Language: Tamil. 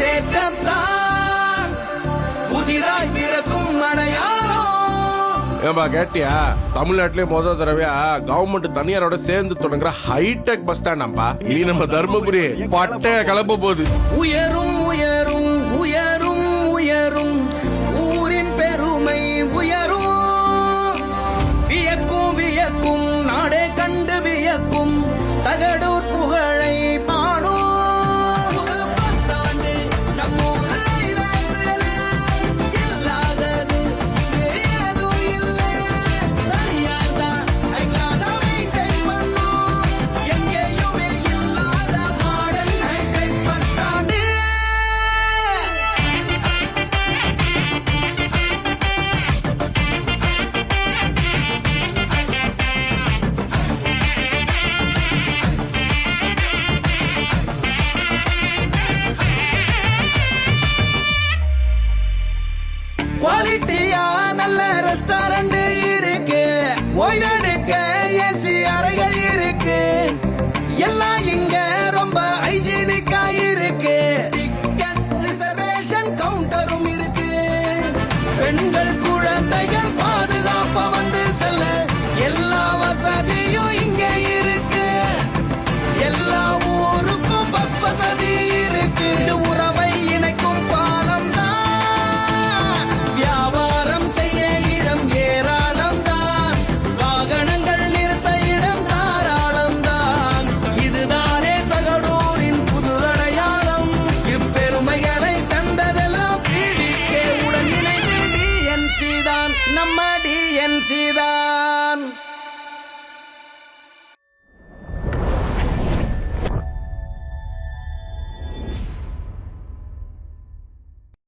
சேட்டத்தான் புதிதாய் பிறக்கும் ஏன்பா கேட்டியா? தமிழ்நாட்டிலே முத தடவையா கவர்மெண்ட் தனியாரோட சேர்ந்து தொடங்குற ஹைடெக் பஸ் ஸ்டாண்டாம்பா இனி நம்ம தர்மபுரி பட்டைய கிளம்ப போகுது. உயரும் குவாலிட்டியா? நல்ல ரெஸ்டாரண்ட் இருக்கு. ஓய்வெடுக்க ஏசி அறைகள் இருக்கு. எல்லாம் இங்க